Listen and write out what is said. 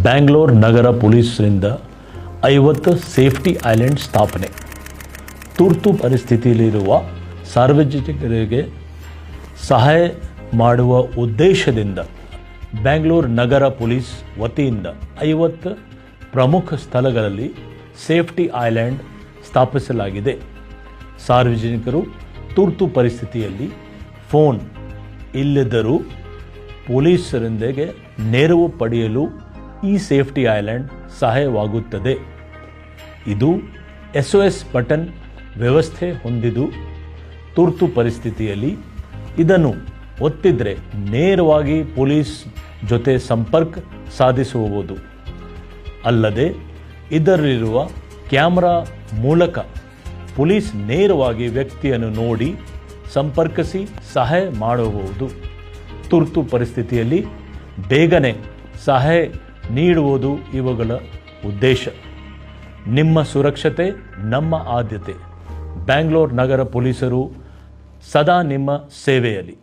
ಬ್ಯಾಂಗ್ಳೂರ್ ನಗರ ಪೊಲೀಸರಿಂದ ಐವತ್ತು safety island ಸ್ಥಾಪನೆ. ತುರ್ತು ಪರಿಸ್ಥಿತಿಯಲ್ಲಿರುವ ಸಾರ್ವಜನಿಕರಿಗೆ ಸಹಾಯ ಮಾಡುವ ಉದ್ದೇಶದಿಂದ ಬ್ಯಾಂಗ್ಳೂರ್ ನಗರ ಪೊಲೀಸ್ ವತಿಯಿಂದ ಐವತ್ತು ಪ್ರಮುಖ ಸ್ಥಳಗಳಲ್ಲಿ ಸೇಫ್ಟಿ ಐಲ್ಯಾಂಡ್ ಸ್ಥಾಪಿಸಲಾಗಿದೆ. ಸಾರ್ವಜನಿಕರು ತುರ್ತು ಪರಿಸ್ಥಿತಿಯಲ್ಲಿ ಫೋನ್ ಇಲ್ಲದರೂ ಪೊಲೀಸರೊಂದಿಗೆ ನೆರವು ಪಡೆಯಲು ಈ ಸೇಫ್ಟಿ ಐಲ್ಯಾಂಡ್ ಸಹಾಯವಾಗುತ್ತದೆ. ಇದು ಎಸ್ ಒ ಎಸ್ ಬಟನ್ ವ್ಯವಸ್ಥೆ ಹೊಂದಿದ್ದು, ತುರ್ತು ಪರಿಸ್ಥಿತಿಯಲ್ಲಿ ಇದನ್ನು ಒತ್ತಿದ್ರೆ ನೇರವಾಗಿ ಪೊಲೀಸ್ ಜೊತೆ ಸಂಪರ್ಕ ಸಾಧಿಸಬಹುದು ಅಲ್ಲದೆ, ಇದರಲ್ಲಿರುವ ಕ್ಯಾಮ್ರಾ ಮೂಲಕ ಪೊಲೀಸ್ ನೇರವಾಗಿ ವ್ಯಕ್ತಿಯನ್ನು ನೋಡಿ ಸಂಪರ್ಕಿಸಿ ಸಹಾಯ ಮಾಡಬಹುದು ತುರ್ತು ಪರಿಸ್ಥಿತಿಯಲ್ಲಿ ಬೇಗನೆ ಸಹಾಯ ನೀಡುವುದು ಇವುಗಳ ಉದ್ದೇಶ. ನಿಮ್ಮ ಸುರಕ್ಷತೆ ನಮ್ಮ ಆದ್ಯತೆ. ಬ್ಯಾಂಗ್ಳೂರ್ ನಗರ ಪೊಲೀಸರು ಸದಾ ನಿಮ್ಮ ಸೇವೆಯಲ್ಲಿ.